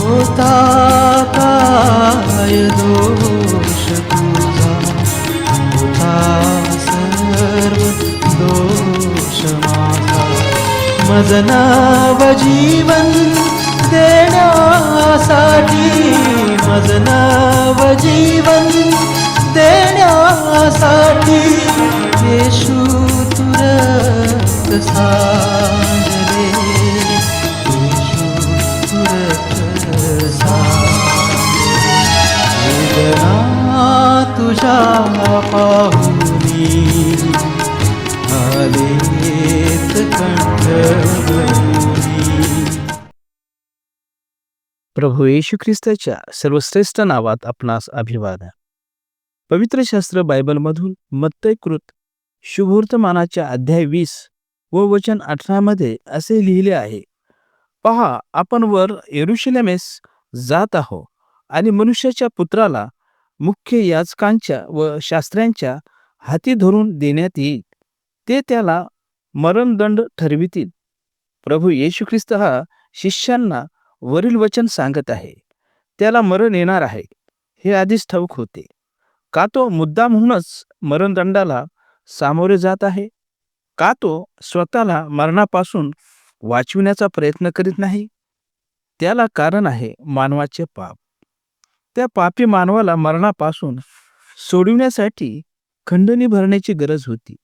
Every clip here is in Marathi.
होता काय दोष तुझा? होता सर्व दोष माझा। मजनाव जीवन देण्यासाठी मजनाव जीवन देण्यासाठी तुझ्या पाहुनी आलेत कंठ प्रभू येशू ख्रिस्ताच्या सर्वश्रेष्ठ नावात आपणास अभिवादन. पवित्र शास्त्र बायबलमधून मत्तयकृत शुभवर्तमानाच्या अध्याय वीस व वचन अठरामध्ये असे लिहिले आहे पहा आपण वर येरुशलेमेस जात आहो आणि मनुष्याच्या पुत्राला मुख्य याचकांच्या व शास्त्र्यांच्या हाती धरून देण्यात येईल. ते त्याला मरणदंड ठरवितील. प्रभू येशू ख्रिस्त हा शिष्यांना वरील वचन सांगत आहे. त्याला मरण येणार आहे. हे आधीच ठाऊक होते. का तो मुद्दा म्हणूनच मरणदंडाला सामोरे जात आहे? का तो स्वतःला मरणापासून वाचविण्याचा प्रयत्न करीत नाही? त्याला कारण आहे मानवाचे पाप. त्या पापी मानवाला मरणापासून सोडविण्यासाठी खंडणी भरण्याची गरज होती.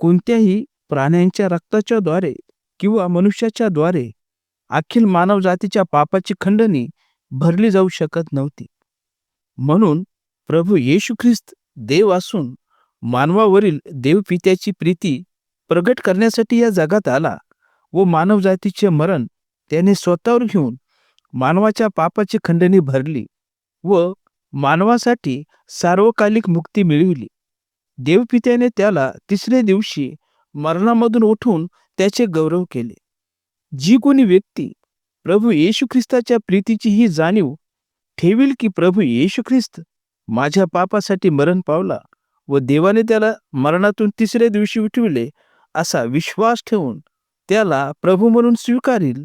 कोणत्याही प्राण्यांच्या रक्ताच्या द्वारे किंवा मनुष्याच्या द्वारे अखिल मानवजातीच्या पापाची खंडणी भरली जाऊ शकत नव्हती. म्हणून प्रभू येशू ख्रिस्त देव असून मानवावरील देवपित्याची प्रीती प्रगट करण्यासाठी या जगात आला व मानवजातीचे मरण त्याने स्वतःवर घेऊन मानवाच्या पापाची खंडणी भरली. व मानवासाठी सार्वकालिक मुक्ती मिळविली. देवपित्याने त्याला तिसऱ्या दिवशी मरणामधून उठून त्याचे गौरव केले. जी कोणी व्यक्ती प्रभू येशू ख्रिस्ताच्या प्रीतीची ही जाणीव ठेवील की प्रभू येशू ख्रिस्त माझ्या पापासाठी मरण पावला व देवाने त्याला मरणातून तिसऱ्या दिवशी उठविले असा विश्वास ठेवून त्याला प्रभू म्हणून स्वीकारील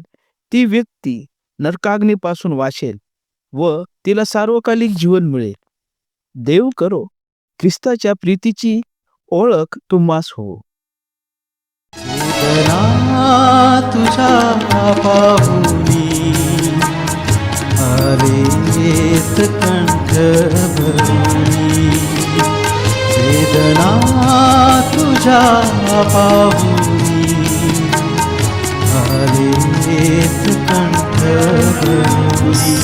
ती व्यक्ती नरकाग्नीपासून वाचेल. व तिला सार्वकालिक जीवन मिळेल. देव करो ख्रिस्ताच्या प्रीतीची ओळख तुम्हास हो. तुझा तुझ्या पाहुनी कंठ वेदना तुझ्या पाहुनी आलेत कंठ भरुनी